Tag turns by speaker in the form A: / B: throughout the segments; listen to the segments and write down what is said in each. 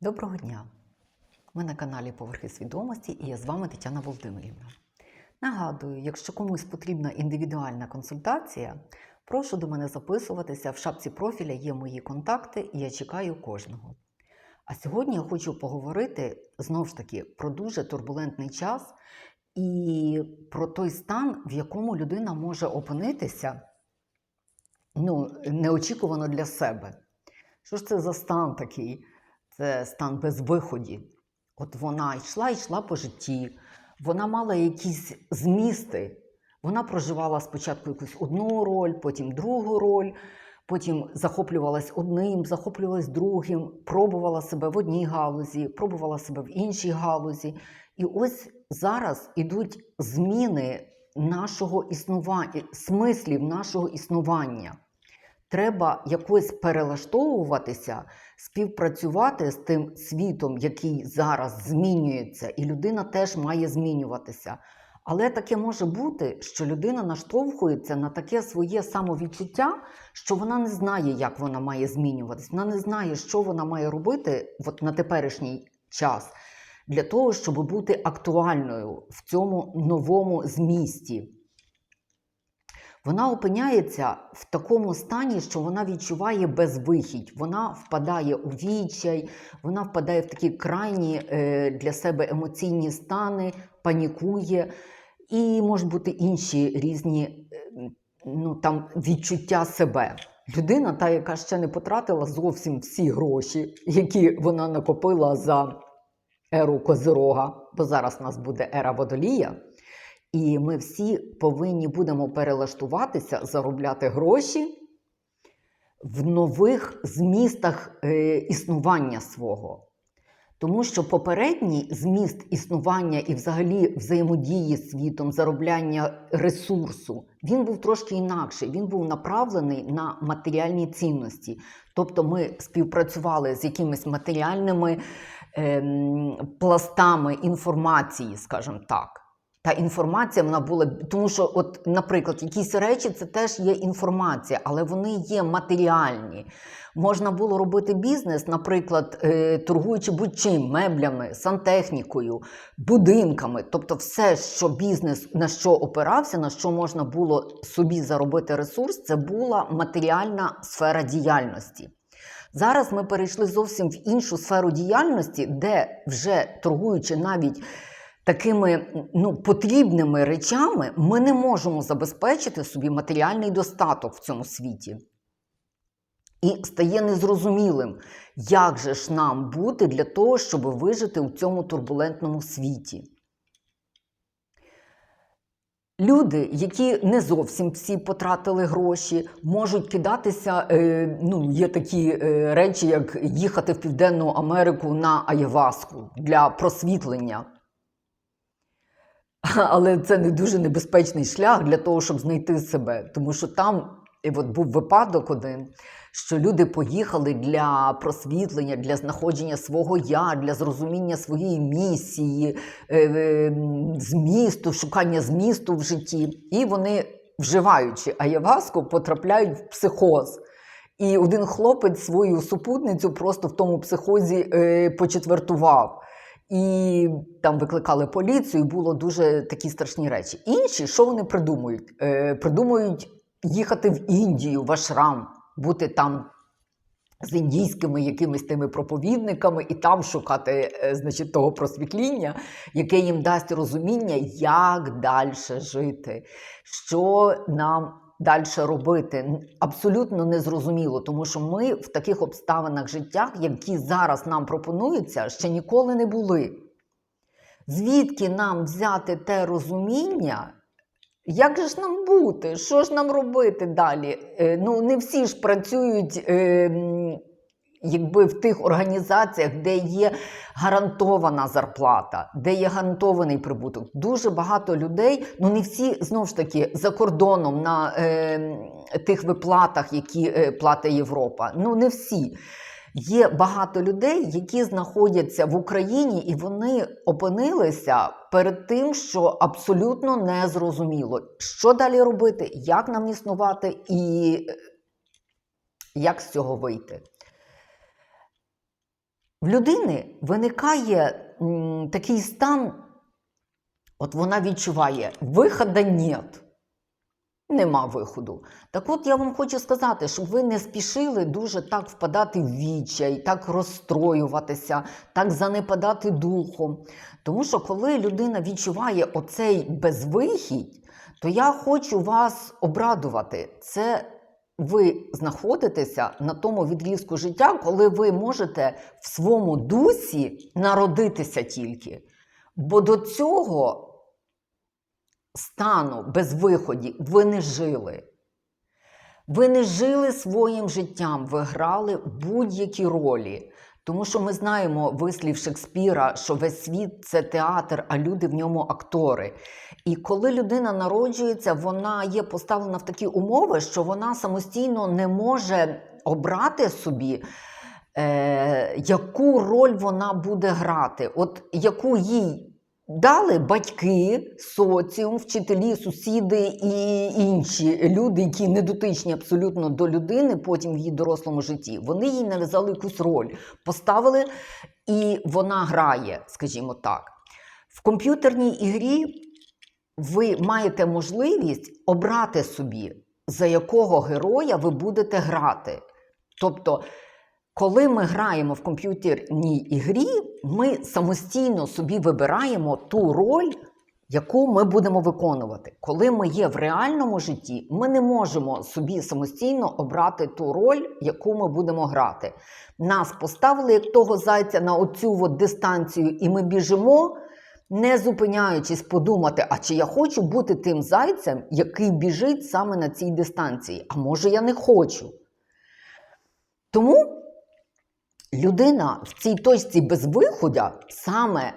A: Доброго дня! Ми на каналі Поверхи свідомості і я з вами Тетяна Володимирівна. Нагадую, якщо комусь потрібна індивідуальна консультація, прошу до мене записуватися. В шапці профіля є мої контакти і я чекаю кожного. А сьогодні я хочу поговорити знову ж таки про дуже турбулентний час і про той стан, в якому людина може опинитися ну, неочікувано для себе. Що ж це за стан такий? Це стан безвиході. От вона йшла, йшла по житті, вона мала якісь змісти. Вона проживала спочатку якусь одну роль, потім другу роль, потім захоплювалась одним, захоплювалась другим, пробувала себе в одній галузі, пробувала себе в іншій галузі. І ось зараз ідуть зміни нашого існування, смислів нашого існування. Треба якось перелаштовуватися, співпрацювати з тим світом, який зараз змінюється, і людина теж має змінюватися. Але таке може бути, що людина наштовхується на таке своє самовідчуття, що вона не знає, як вона має змінюватися. Вона не знає, що вона має робити от на теперішній час для того, щоб бути актуальною в цьому новому змісті. Вона опиняється в такому стані, що вона відчуває безвихідь, вона впадає у відчай, вона впадає в такі крайні е, для себе емоційні стани, панікує, і можуть бути інші різні е, ну, там, відчуття себе. Людина, та, яка ще не потратила зовсім всі гроші, які вона накопила за еру Козирога, бо зараз у нас буде ера водолія. І ми всі повинні будемо перелаштуватися, заробляти гроші в нових змістах е, існування свого. Тому що попередній зміст існування і взагалі взаємодії з світом, заробляння ресурсу, він був трошки інакший. Він був направлений на матеріальні цінності. Тобто ми співпрацювали з якимись матеріальними ем, пластами інформації, скажімо так. Та інформація вона була, тому що, от, наприклад, якісь речі це теж є інформація, але вони є матеріальні. Можна було робити бізнес, наприклад, е, торгуючи будь-чим, меблями, сантехнікою, будинками. Тобто, все, що бізнес на що опирався, на що можна було собі заробити ресурс, це була матеріальна сфера діяльності. Зараз ми перейшли зовсім в іншу сферу діяльності, де вже торгуючи навіть такими ну, потрібними речами, ми не можемо забезпечити собі матеріальний достаток в цьому світі. І стає незрозумілим, як же ж нам бути для того, щоб вижити у цьому турбулентному світі. Люди, які не зовсім всі потратили гроші, можуть кидатися. Е, ну, є такі е, речі, як їхати в Південну Америку на Аєваску для просвітлення. Але це не дуже небезпечний шлях для того, щоб знайти себе. Тому що там і от був випадок один, що люди поїхали для просвітлення, для знаходження свого я, для зрозуміння своєї місії, е, е, змісту, шукання змісту в житті. І вони, вживаючи аяваску, потрапляють в психоз. І один хлопець свою супутницю просто в тому психозі е, почетвертував. І там викликали поліцію, було дуже такі страшні речі. Інші, що вони придумують? Е, Придумують їхати в Індію, в Ашрам, бути там з індійськими якимись тими проповідниками і там шукати е, значить, того просвітління, яке їм дасть розуміння, як далі жити, що нам далі робити. Абсолютно незрозуміло, тому що ми в таких обставинах життя, які зараз нам пропонуються, ще ніколи не були. Звідки нам взяти те розуміння? Як же ж нам бути? Що ж нам робити далі? Е, ну, не всі ж працюють е, якби в тих організаціях, де є гарантована зарплата, де є гарантований прибуток. Дуже багато людей, ну не всі знову ж таки за кордоном на е, тих виплатах, які е, платить Європа. Ну не всі. Є багато людей, які знаходяться в Україні, і вони опинилися перед тим, що абсолютно не зрозуміло, що далі робити, як нам існувати і як з цього вийти. В людини виникає такий стан, от вона відчуває, виходу нет. Нема виходу. Так от я вам хочу сказати, щоб ви не спішили дуже так впадати в відчай, так розстроюватися, так занепадати духом. Тому що коли людина відчуває оцей безвихідь, то я хочу вас обрадувати. Це ви знаходитеся на тому відрізку життя, коли ви можете в своєму дусі народитися тільки. Бо до цього стану без виході ви не жили. Ви не жили своїм життям, ви грали будь-які ролі. Тому що ми знаємо вислів Шекспіра, що весь світ це театр, а люди в ньому актори. І коли людина народжується, вона є поставлена в такі умови, що вона самостійно не може обрати собі, е, яку роль вона буде грати, от яку їй дали батьки, соціум, вчителі, сусіди і інші люди, які не дотичні абсолютно до людини, потім в її дорослому житті. Вони їй нав'язали якусь роль, поставили, і вона грає, скажімо так. В комп'ютерній ігрі ви маєте можливість обрати собі, за якого героя ви будете грати. Тобто, коли ми граємо в комп'ютерній ігрі, ми самостійно собі вибираємо ту роль, яку ми будемо виконувати. Коли ми є в реальному житті, ми не можемо собі самостійно обрати ту роль, яку ми будемо грати. Нас поставили як того зайця на оцю от дистанцію, і ми біжимо, не зупиняючись подумати, а чи я хочу бути тим зайцем, який біжить саме на цій дистанції, а може я не хочу. Тому людина в цій точці безвиходя саме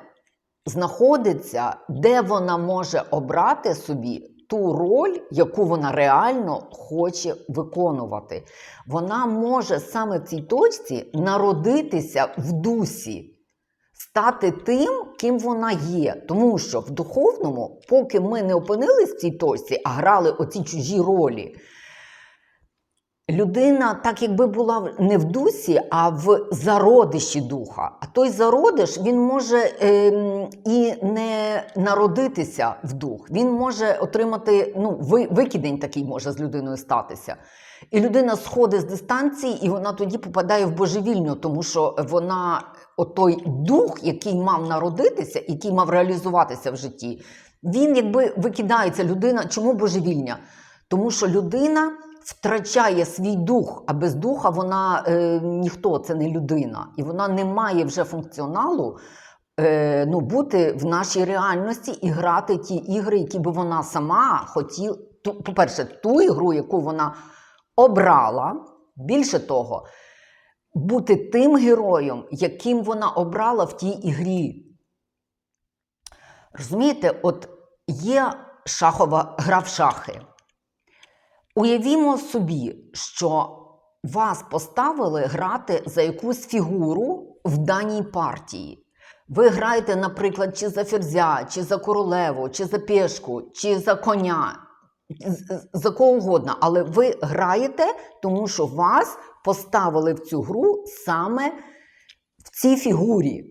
A: знаходиться, де вона може обрати собі ту роль, яку вона реально хоче виконувати. Вона може саме в цій точці народитися в дусі, стати тим, ким вона є. Тому що в духовному, поки ми не опинились в цій точці, а грали оці чужі ролі. Людина так якби була не в дусі, а в зародиші духа. А той зародиш він може ем, і не народитися в дух. Він може отримати ну, ви- викидень такий може з людиною статися. І людина сходить з дистанції, і вона тоді попадає в божевільню, тому що вона, отой дух, який мав народитися, який мав реалізуватися в житті, він якби викидається людина. Чому божевільня? Тому що людина втрачає свій дух, а без духа вона е, ніхто, це не людина. І вона не має вже функціоналу е, ну, бути в нашій реальності і грати ті ігри, які би вона сама хотіла. По-перше, ту ігру, яку вона обрала, більше того, бути тим героєм, яким вона обрала в тій ігрі. Розумієте, от є шахова гра в шахи. Уявімо собі, що вас поставили грати за якусь фігуру в даній партії. Ви граєте, наприклад, чи за ферзя, чи за королеву, чи за пешку, чи за коня, за кого угодно, але ви граєте, тому що вас поставили в цю гру саме в цій фігурі.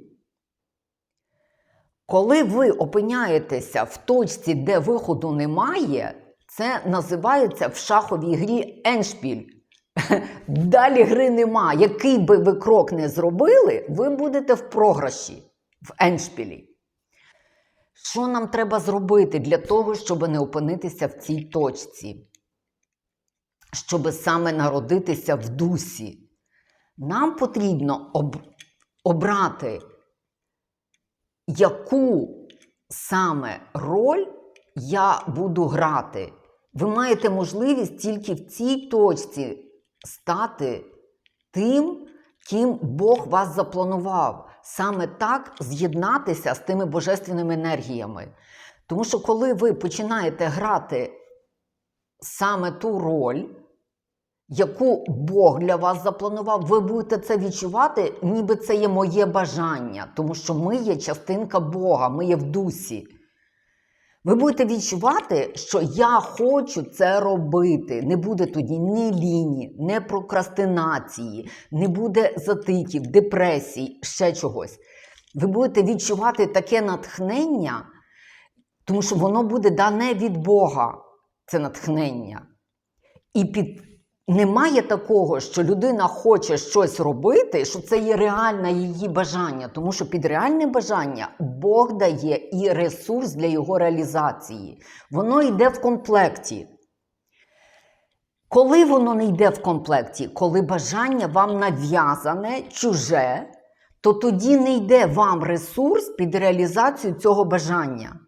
A: Коли ви опиняєтеся в точці, де виходу немає, це називається в шаховій грі еншпіль. Далі гри нема. Який би ви крок не зробили, ви будете в програші в еншпілі. Що нам треба зробити для того, щоб не опинитися в цій точці? Щоб саме народитися в дусі? Нам потрібно об- обрати яку саме роль я буду грати. Ви маєте можливість тільки в цій точці стати тим, ким Бог вас запланував. Саме так з'єднатися з тими божественними енергіями. Тому що коли ви починаєте грати саме ту роль, яку Бог для вас запланував, ви будете це відчувати, ніби це є моє бажання, тому що ми є частинка Бога, ми є в дусі. Ви будете відчувати, що я хочу це робити. Не буде тоді ні ліні, ні прокрастинації, не буде затиків, депресій, ще чогось. Ви будете відчувати таке натхнення, тому що воно буде дане від Бога, це натхнення. І під... немає такого, що людина хоче щось робити, що це є реальне її бажання, тому що під реальне бажання Бог дає і ресурс для його реалізації. Воно йде в комплекті. Коли воно не йде в комплекті, коли бажання вам нав'язане, чуже, то тоді не йде вам ресурс під реалізацію цього бажання.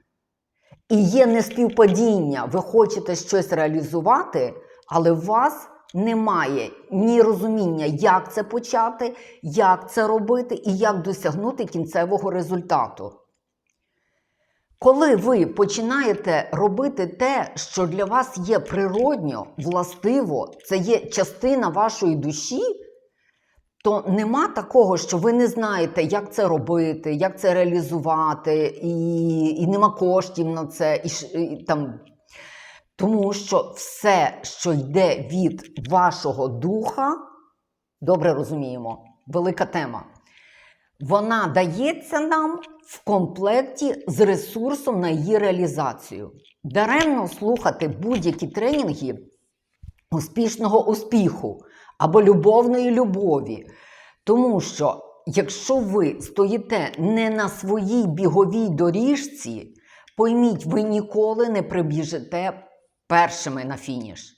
A: І є неспівпадіння. Ви хочете щось реалізувати, але у вас немає ні розуміння, як це почати, як це робити і як досягнути кінцевого результату. Коли ви починаєте робити те, що для вас є природньо, властиво, це є частина вашої душі, то нема такого, що ви не знаєте, як це робити, як це реалізувати, і, і нема коштів на це. І, і, там. Тому що все, що йде від вашого духа, добре розуміємо, велика тема. Вона дається нам в комплекті з ресурсом на її реалізацію. Даремно слухати будь-які тренінги успішного успіху або любовної любові. Тому що якщо ви стоїте не на своїй біговій доріжці, пойміть, ви ніколи не прибіжите першими на фініш.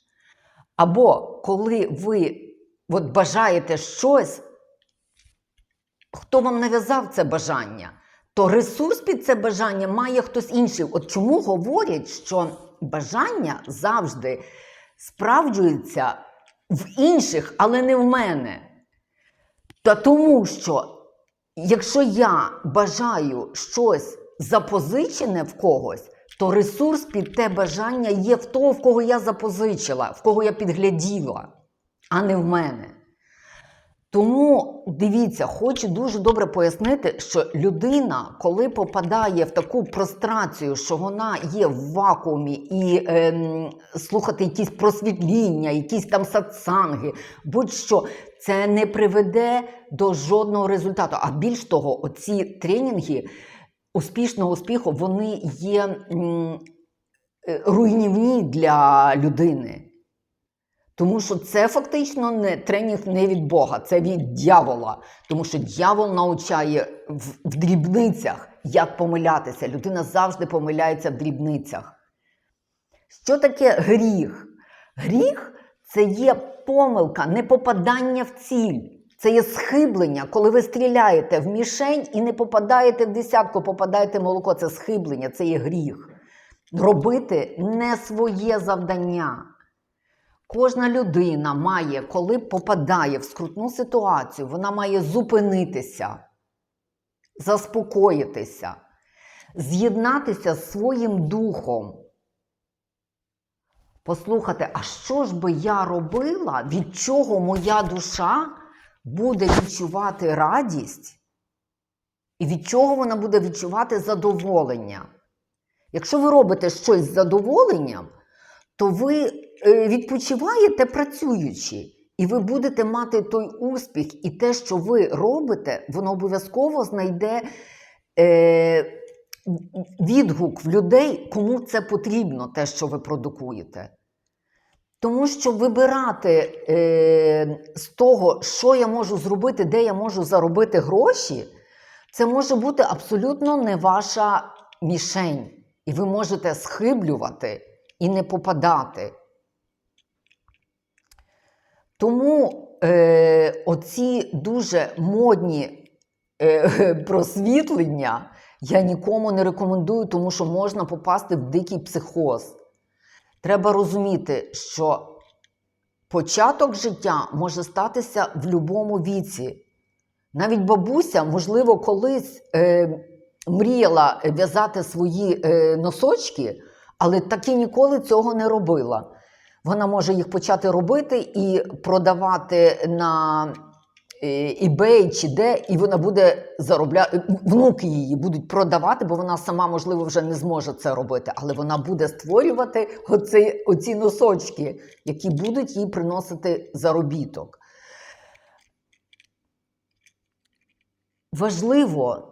A: Або коли ви от бажаєте щось, хто вам нав'язав це бажання, то ресурс під це бажання має хтось інший. От чому говорять, що бажання завжди справджується в інших, але не в мене. Та тому що, якщо я бажаю щось запозичене в когось, то ресурс під те бажання є в того, в кого я запозичила, в кого я підгляділа, а не в мене. Тому дивіться, хочу дуже добре пояснити, що людина, коли попадає в таку прострацію, що вона є в вакуумі і ем, слухати якісь просвітління, якісь там сатсанги, будь-що, це не приведе до жодного результату. А більш того, оці тренінги успішного успіху, вони є е, руйнівні для людини. Тому що це фактично не тренінг не від Бога, це від дьявола. Тому що дьявол навчає в, в дрібницях, як помилятися. Людина завжди помиляється в дрібницях. Що таке гріх? Гріх це є помилка, не попадання в ціль. Це є схиблення, коли ви стріляєте в мішень і не попадаєте в десятку, попадаєте в молоко. Це схиблення, це є гріх. Робити не своє завдання. Кожна людина має, коли попадає в скрутну ситуацію, вона має зупинитися, заспокоїтися, з'єднатися з своїм духом. Послухати, а що ж би я робила, від чого моя душа буде відчувати радість, і від чого вона буде відчувати задоволення? Якщо ви робите щось з задоволенням, то ви е, відпочиваєте працюючи, і ви будете мати той успіх, і те, що ви робите, воно обов'язково знайде е, відгук в людей, кому це потрібно, те, що ви продукуєте. Тому що вибирати е, з того, що я можу зробити, де я можу заробити гроші, це може бути абсолютно не ваша мішень. І ви можете схиблювати і не попадати. Тому е, оці дуже модні е, просвітлення я нікому не рекомендую, тому що можна попасти в дикий психоз. Треба розуміти, що початок життя може статися в будь-якому віці. Навіть бабуся, можливо, колись е, мріяла в'язати свої е, носочки, але таки ніколи цього не робила. Вона може їх почати робити і продавати на eBay чи де, і вона буде заробляти, внуки її будуть продавати, бо вона сама, можливо, вже не зможе це робити, але вона буде створювати оці, оці носочки, які будуть їй приносити заробіток. Важливо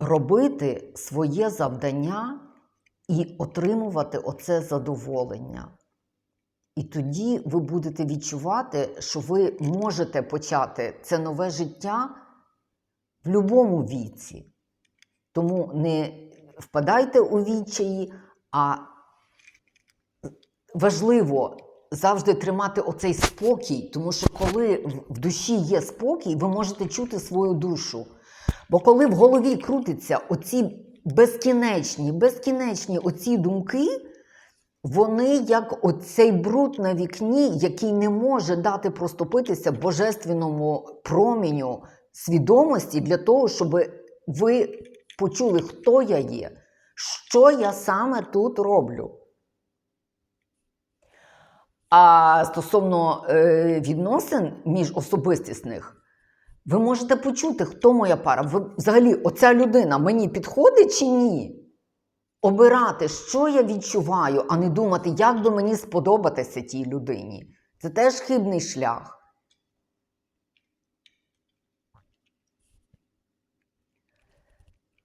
A: робити своє завдання і отримувати оце задоволення. І тоді ви будете відчувати, що ви можете почати це нове життя в будь-якому віці. Тому не впадайте у відчаї, а важливо завжди тримати оцей спокій, тому що коли в- душі є спокій, ви можете чути свою душу. Бо коли в голові крутяться оці безкінечні, безкінечні оці думки, вони як оцей бруд на вікні, який не може дати проступитися божественному проміню свідомості для того, щоб ви почули, хто я є, що я саме тут роблю. А стосовно е, відносин міжособистісних, ви можете почути, хто моя пара. Ви, взагалі, оця людина мені підходить чи ні? Обирати, що я відчуваю, а не думати, як би мені сподобатися тій людині. Це теж хибний шлях.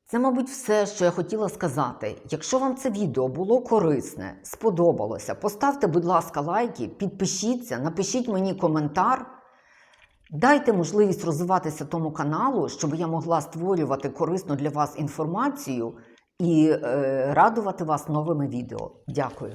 A: Це, мабуть, все, що я хотіла сказати. Якщо вам це відео було корисне, сподобалося, поставте, будь ласка, лайки, підпишіться, напишіть мені коментар. Дайте можливість розвиватися тому каналу, щоб я могла створювати корисну для вас інформацію і е, радувати вас новими відео. Дякую.